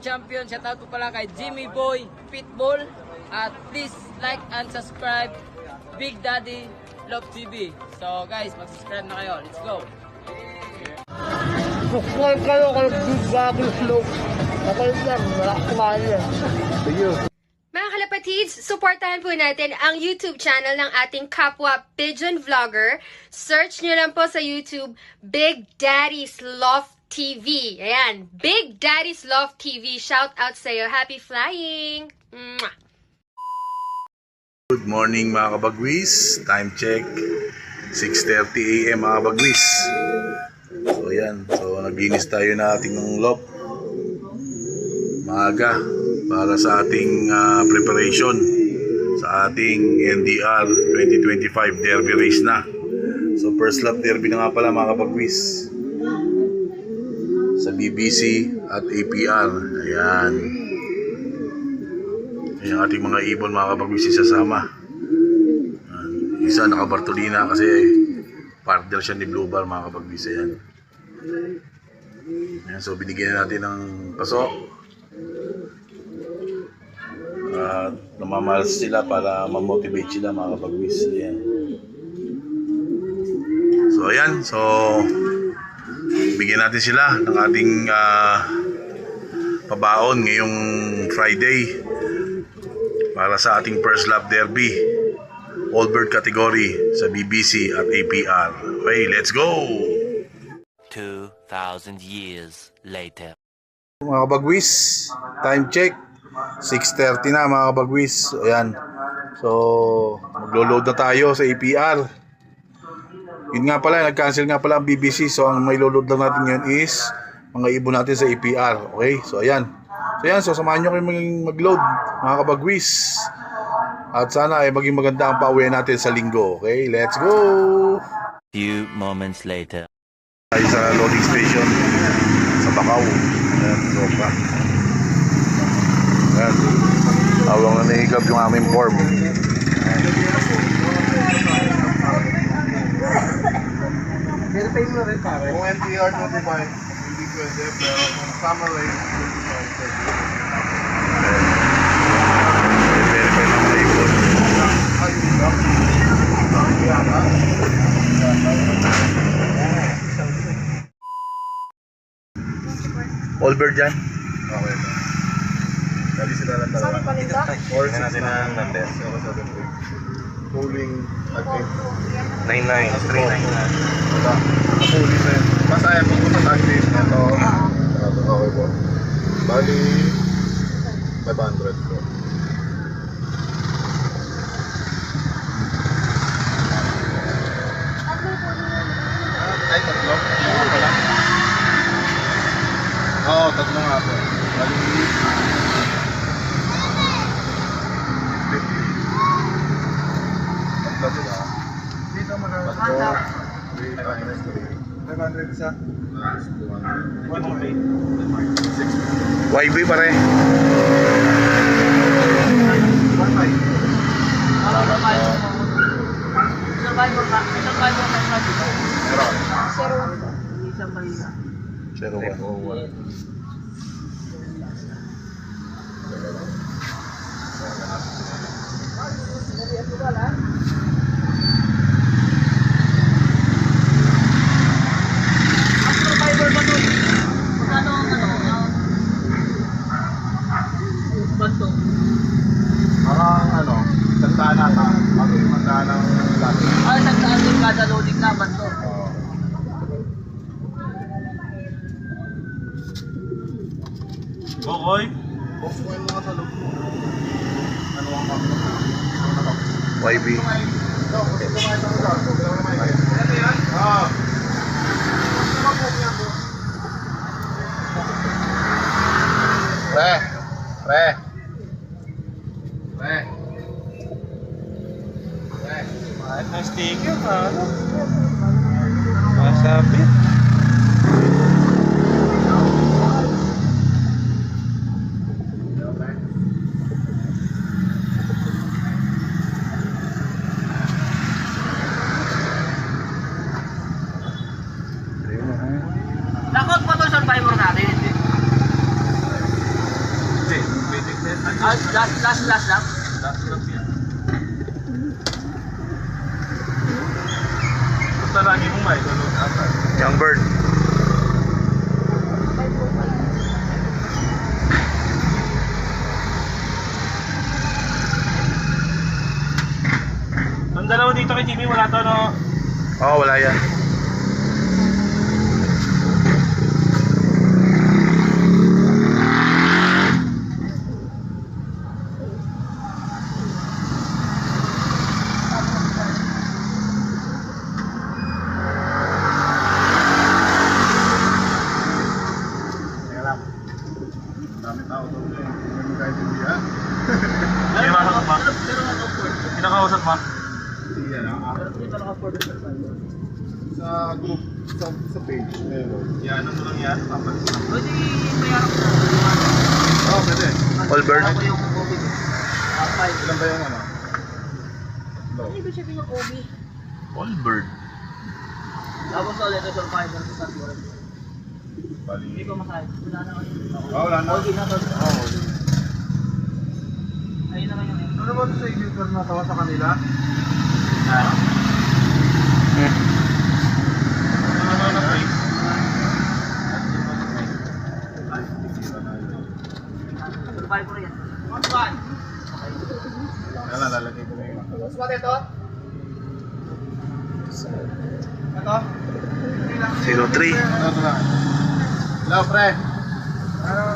champion. Shout out po pala kay Jimmy Boy Pitbull. At please like and subscribe Big Daddy Love TV. So guys, mag-subscribe na kayo. Let's go. Subscribe kayo kay Big Daddy Slow. Okay lang, wala kumain yan. Mga kalapatids, supportahan po natin ang YouTube channel ng ating kapwa pigeon vlogger. Search nyo lang po sa YouTube, Big Daddy's Love TV. Ayan, Big Daddy's Love TV. Shout out sa'yo. Happy flying! Mwah! Good morning mga kabagwis. Time check. 6.30 a.m. mga kabagwis. So yan. So naglinis tayo na ating ng lop. Maaga. Para sa ating ah, preparation. Sa ating NDR 2025 Derby race na. So first lap derby na nga pala mga kabagwis. Sa BBC at APR. Ayan. Yung ating mga ibon mga kabagwis isasama. Yan. Isa naka Bartolina kasi partner siya ni Blue Bar mga kabagwis yan. Yan, so binigyan na natin ng paso. At namamalas sila para ma-motivate sila mga kabagwis. Ayan. So ayan, so bigyan natin sila ng ating ah, pabaon ngayong Friday para sa ating first lap derby all bird category sa BBC at APR. Okay, let's go! 2,000 years later. Mga kabagwis, time check. 6.30 na mga kabagwis. Ayan. So, maglo-load na tayo sa APR. Yun nga pala, nag-cancel nga pala ang BBC. So, ang may load lang natin ngayon is mga ibon natin sa APR. Okay? So, ayan. So, ayan. So, samahan nyo kayo mag-load, mga kabagwis. At sana ay maging maganda ang pauwi natin sa linggo. Okay? Let's go! Few moments later. tayo sa loading station sa Bacau. Ayan, tropa. Ayan. Awang na nahigap yung aming form. Verify mo na rin pare. Kung NTR 25, hindi pwede, pero kung summer race, 25 pwede. I-verify. Ayun lang. Dyan? Okay na. Dali sila lang dalawa. Or natin ang natin. Pooling, I think. 99, 39. Wala. Pooling na yun. Basta yan, pupunta sa. Ito, okay po. Bali, 500 po. Ay, tatlo. Oo, wala. Oo, tatlo nga po. Bali, 50. Tatlo sila. Dito mo na. Tatlo. 500 isa. 108. YB pare. Isang Bible ka, isang Bible ka sa dito. Isang Bible. Zero one. Ang Bible ba to? Magkano ang ano? ang Banto. Parang ano, tandaan na ta. Bago yung tandaan ng dati. Ah, isang daan din kada loading na banto. Bokoy? Bokoy mga sa loob mo. Ano ang mga YB. Ah. Pre. Pre. Pre. Pre. Kahit na sticker, ano? Masabit. Nakot pa to survivor natin. Last last lap. Last lap yan. Basta lagi mong may. Young bird. Ang dalawa dito kay Jimmy, wala to no? Oo, oh, wala yan. Yan, ano lang yan? Lang. Pwede mayroon ko. Oo, pwede. All bird. Ako yung Kobe. Top 5. Ilan ba yung ano? Ito. Ano ibig sabihin ng Kobe? All bird. Tapos ulit ito sa 5 ng San Juan. Bali. Hindi ko makain. Wala na kayo. Oh, wala na. Okay na to. Oo. Ayun na kayo. Ano ba ito sa editor na tawa sa kanila? Hmm. Ano na na Survivor yan. One one. Na, lalagay ko na yung ano. Spot ito. Ito. 03. Ano ito na? Hello, pre. Ano?